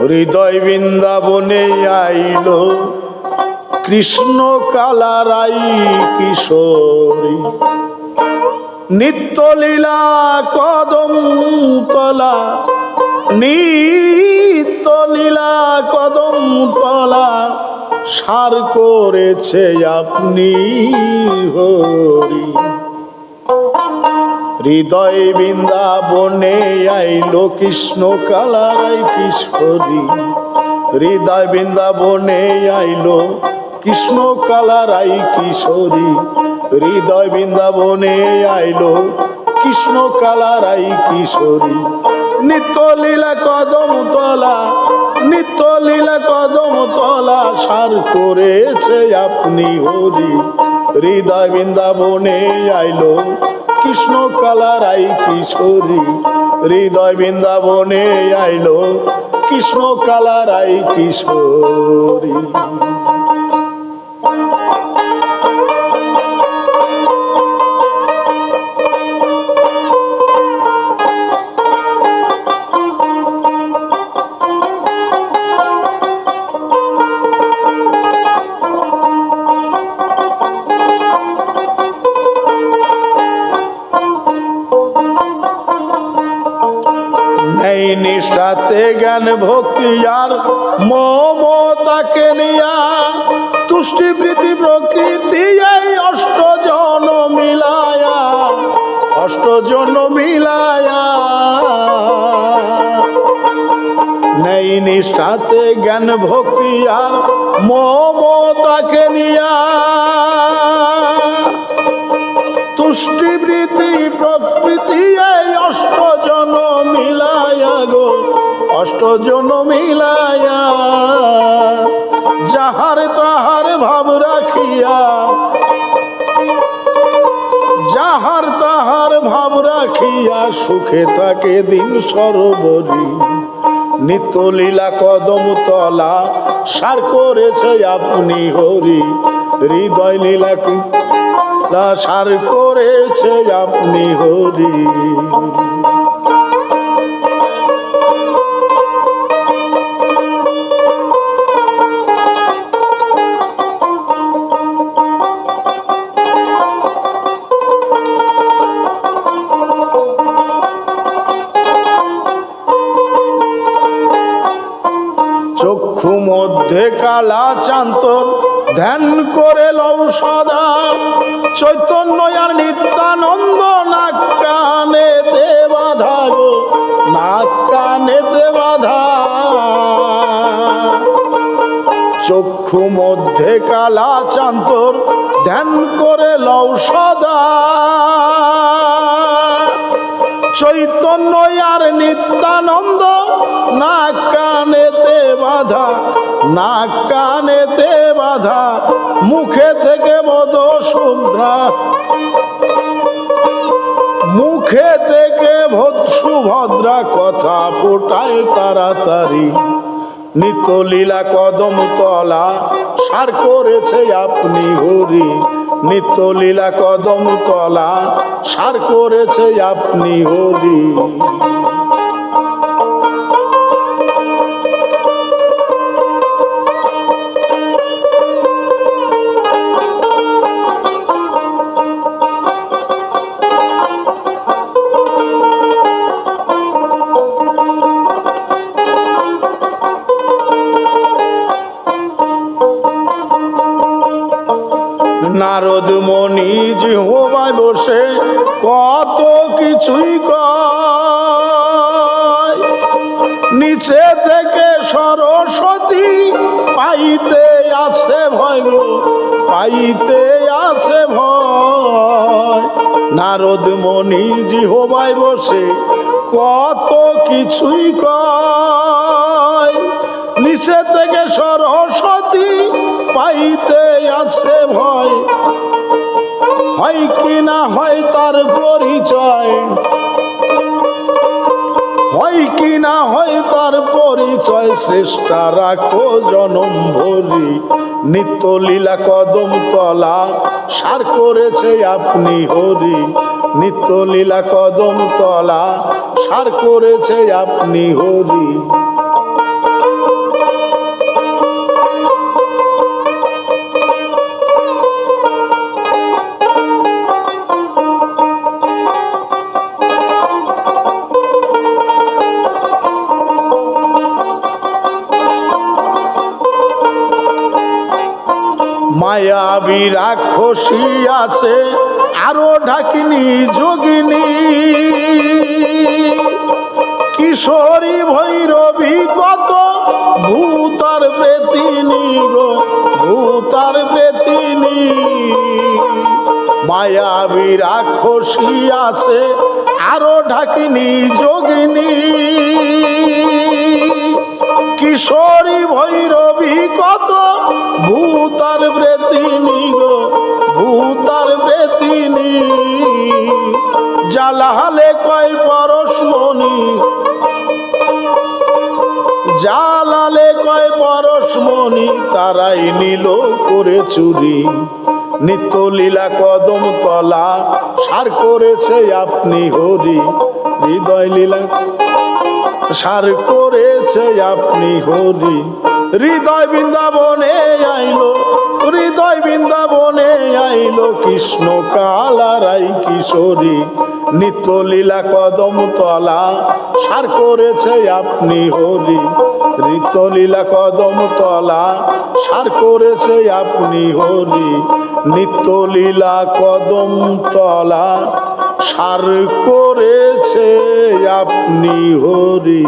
হৃদয় বৃন্দাবনে আইল। কৃষ্ণ কালারাই কিশোরী। নিত্যলীলা কদম তলা, নিত্যলীলা কদম তলা, সার করেছে আপনি হরি। হৃদয় বৃন্দাবনে আইলো কৃষ্ণ কালারাই কিশোরী হৃদয় বৃন্দাবনে আইলো কৃষ্ণ কালারাই কিশোরী হৃদয় বৃন্দাবনে আইলো কৃষ্ণ কালারাই কিশোরী নিত্য লীলা কদম তলা, নিত্য লীলা কদম তলা সার করেছে আপনি হরি। হৃদয় বৃন্দাবনে আইলো কৃষ্ণ কালার আই কিশোরী হৃদয় বৃন্দাবনে আইলো কৃষ্ণ কালার আই কিশোরী। নিষ্ঠাতে জ্ঞান ভক্তি আর মমতাকে নিয়া তুষ্টি প্রীতি প্রকৃতি এই অষ্ট জন মিলায়া, অষ্ট জন মিলায়া। নেই নিষ্ঠাতে জ্ঞান ভক্তি আর মমতাকে নিয়া। তুষ্টি প্রীতি প্রকৃতি এই অষ্ট জন মিলায়া যাহার তাহার ভাব রাখিয়া, যাহার তাহার ভাব রাখিয়া সুখে থাকে দিন সরবরি নিত্য লীলা কদম তলা সার করেছে আপনি হরি, হৃদয় লীলা কি? সার করেছে আপনি হরি। কালা চান্তর ধ্যান করে লও সদা। চৈতন্য আর নিত্যানন্দ নাক কানেতে বাধা গো, নাক কানেতে বাধা। চক্ষু মধ্যে কালা চান্তর, ধ্যান করে লও সদা। চৈতন্য আর নিত্যানন্দ, না কানেতে বাধা, না কানেতে বাধা, মুখে থেকে মদ শুভ্রা মুখে থেকে ভদ- সুভদ্রা কথা ফোটায় তাড়াতাড়ি। নিত্য লীলা কদম তলা, সার করেছে আপনি হরি। নিত্য লীলা কদম তলা সার করেছে আপনি হরি। নারদ মণি জিহবায় বসে কত কিছুই কয়। নিচে থেকে সরস্বতী পাইতে আছে ভয় পাইতে আছে ভয়। নারদ মণি জিহবায় বসে কত কিছুই কয়। নিচে থেকে সরস্বতী পাইতে আছে ভয় হয় কি না হয় তার পরিচয়? হয় কি না হয় তার পরিচয়? শ্রেষ্ঠা রাখো জনম ভরি। নিত্য লীলা কদম তলা সার করেছে আপনি হরি। নিত্য লীলা কদম তলা সার করেছে আপনি হরি। মায়াবী রাক্ষসী আছে, আরও ঢাকিনি, যোগিনী। কিশোরী ভৈরবী কত, ভূতার প্রেতিনী গো ভূতার প্রেতিনী মায়াবী রাক্ষসী আছে, আরও ঢাকিনি, যোগিনী। কিশোরী ভৈরবী কত ভূতার প্রেতিনী গো ভূতার প্রেতিনী জালাহালে কয় পরশমণি জালালে কয় পরশমণি তারাই নিল করে চুরি। নিত্য লীলা কদম তলা, সার করেছে আপনি হরি। হৃদয় লীলা, সার করেছে আপনি হরি। হৃদয় বৃন্দাবনে আইলো, হৃদয় বৃন্দাবনে আইলো, কৃষ্ণ কালারাই কিশোরী নিত্য লীলা কদম তলা সার করেছে আপনি হরি। ঋত লীলা কদম তলা সার করেছে আপনি হরি নিত্য লীলা কদম তলা সার করেছে আপনি হরি।